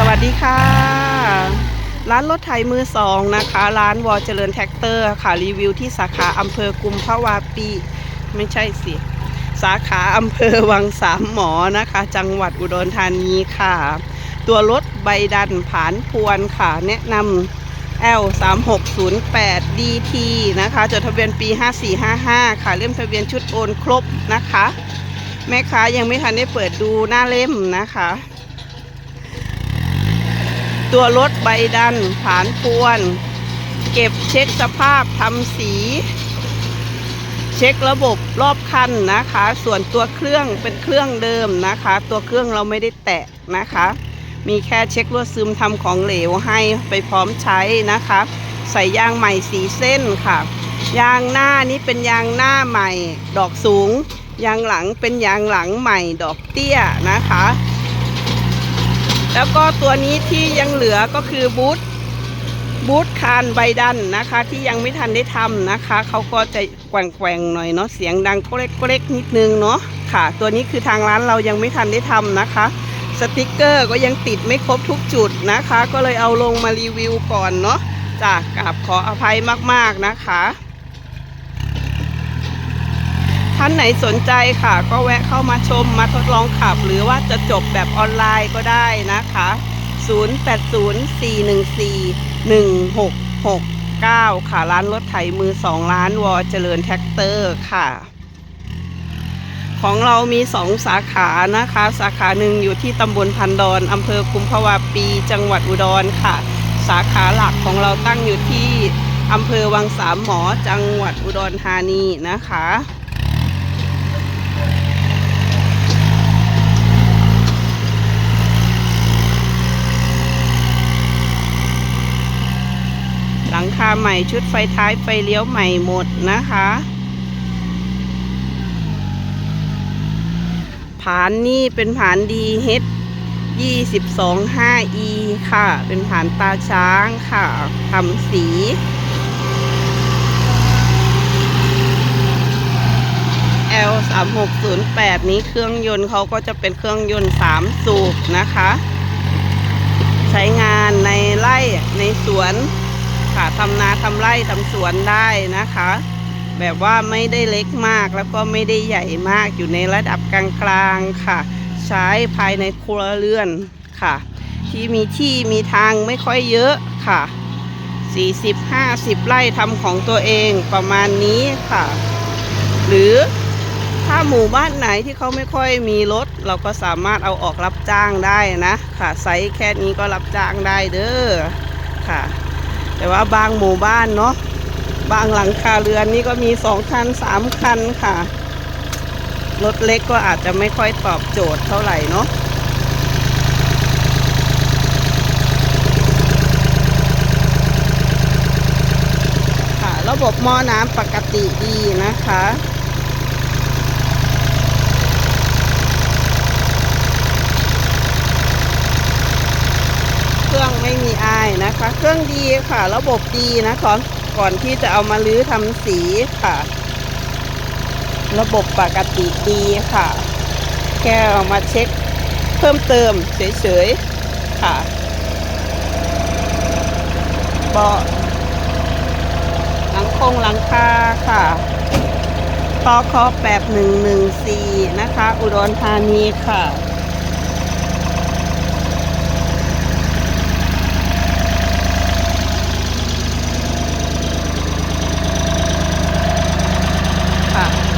สวัสดีค่ะ ร้านรถไถมือสองนะคะ ร้านวอเจริญแท็กเตอร์ค่ะรีวิวที่สาขาอำเภอกุมภาวาปี ไม่ใช่สิ สาขาอำเภอวังสามหมอนะคะ จังหวัดอุดรธานีค่ะ ตัวรถใบดันผานพวนค่ะ แนะนำ L 3 6 0 8 DT นะคะ จดทะเบียนปี 5455 ค่ะ เล่มทะเบียนชุดโอนครบนะคะ แม่ค้ายังไม่ทันได้เปิดดูหน้าเล่มนะคะ ตัวรถใบดันผานพวน เก็บเช็คสภาพทำสี เช็คระบบรอบคันนะคะ ส่วนตัวเครื่องเป็นเครื่องเดิมนะคะ ตัวเครื่องเราไม่ได้แตะนะคะ มีแค่เช็คลวซึมทำของเหลวให้ไปพร้อมใช้นะคะ ใส่ยางใหม่สีเส้นค่ะ ยางหน้านี้เป็นยางหน้าใหม่ ดอกสูง ยางหลังเป็นยางหลังใหม่ดอกเตี้ยนะคะ แล้วก็ตัวนี้ที่ยังเหลือก็คือบูทบูทคานใบดันนะคะ ที่ยังไม่ทันได้ทำนะคะ เขาก็จะแกว่งๆหน่อยเนาะเสียงดังเกล็กๆนิดนึงเนาะค่ะ ตัวนี้คือทางร้านเรายังไม่ทันได้ทำนะคะสติกเกอร์ก็ยังติดไม่ครบทุกจุดนะคะ ก็เลยเอาลงมารีวิวก่อนเนาะจากกราบขออภัยมากๆนะคะ ท่านไหนสนใจค่ะ ก็แวะเข้ามาชมมาทดลองขับ หรือว่าจะจบแบบออนไลน์ก็ได้นะคะ 0804141669 ค่ะ ร้านรถไถมือ2ล้านวอเจริญแท็กเตอร์ค่ะ ของเรามีสองสาขานะคะ สาขาหนึ่งอยู่ที่ตำบลพันดอนอำเภอกุมภาวาปี จังหวัดอุดรค่ะ สาขาหลักของเราตั้งอยู่ที่อำเภอวังสามหมอจังหวัดอุดรธานีนะคะ คาใหม่ชุดไฟท้ายไฟเลี้ยวใหม่หมดนะคะผานนี่เป็นผานดีเฮด22 5e ค่ะ เป็นผานตาช้างค่ะทำสี L 3 6 0 8นี้เครื่องยนต์เขาก็จะเป็นเครื่องยนต์3สูบนะคะ ใช้งานในไร่ในสวน ค่ะทำนาทำไร่ทำสวนได้นะคะ แบบว่าไม่ได้เล็กมากแล้วก็ไม่ได้ใหญ่มากอยู่ในระดับกลางๆค่ะ ใช้ภายในครัวเรือนค่ะ ที่มีที่มีทางไม่ค่อยเยอะค่ะ 40-50 ไร่ทำของตัวเองประมาณนี้ค่ะ หรือถ้าหมู่บ้านไหนที่เขาไม่ค่อยมีรถ เราก็สามารถเอาออกรับจ้างได้นะ ค่ะไซส์แค่นี้ก็รับจ้างได้เด้อค่ะ แต่ว่าบางหมู่บ้านเนาะบางหลังคาเรือนนี่ก็มีสองคันสามคันค่ะ รถเล็กก็อาจจะไม่ค่อยตอบโจทย์เท่าไหร่เนาะค่ะระบบหม้อน้ำปกติดีนะคะ เครื่องไม่มีอายนะคะ เค รื่องดีค่ะ ระบบดีนะก่อนก่อนที่จะเอามาลื้อทำสีค่ะ ระบบปกติดีค่ะ แค่เอามาเช็คเพิ่มเติมเฉยๆค่ะเบาะหลังคงหลังคาค่ะพอคอแปบหนึ่งหนึ่งสี่นะคะ อุดรธานีค่ะ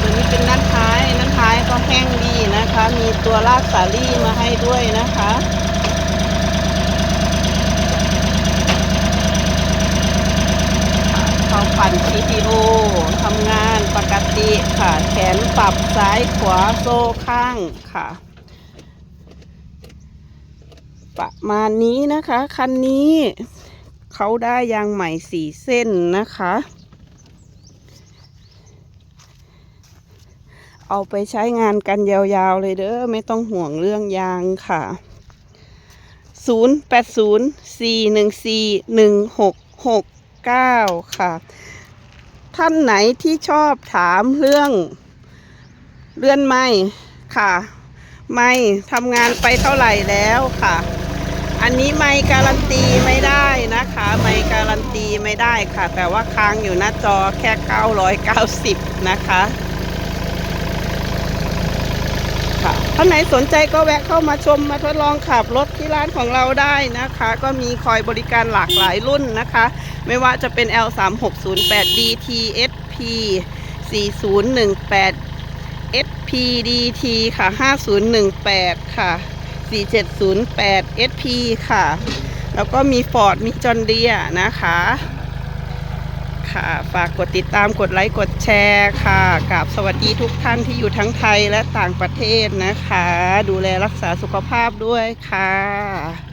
ตัวนี้เป็นด้านท้ายด้านท้ายก็แห้งดี นะคะ มีตัวลากสาลี่มาให้ด้วยนะคะเขาปั่น CTO ทำงานปกติค่ะ แขนปรับซ้ายขวาโซ่ข้างค่ะ ประมาณนี้นะคะ คันนี้เขาได้ยางใหม่สี่เส้นนะคะ เอาไปใช้งานกันยาวๆเลยเด้อไม่ต้องห่วงเรื่องยางค่ะ 0 8 0 4 1 4 1 6 6 9 ค่ะ ท่านไหนที่ชอบถามเรื่องเลื่อนไม้ค่ะไม่ทำงานไปเท่าไหร่แล้วค่ะ อันนี้ไม่การันตีไม่ได้นะคะ ไม่การันตีไม่ได้ค่ะ แต่ว่าค้างอยู่หน้าจอแค่ 990 นะคะคะ ท่านไหนสนใจก็แวะเข้ามาชมมาทดลองขับรถที่ร้านของเราได้นะคะ ก็มีคอยบริการหลากหลายรุ่นนะคะ ไม่ว่าจะเป็น L3608 DTSP 4018 SPDT ค่ะ 5018 ค่ะ 4708 SP ค่ะ แล้วก็มี Ford มีจอนเดียนะคะ ค่ะ ฝากกดติดตามกดไลค์กดแชร์ค่ะกับสวัสดีทุกท่านที่อยู่ทั้งไทยและต่างประเทศนะคะ ดูแลรักษาสุขภาพด้วยค่ะ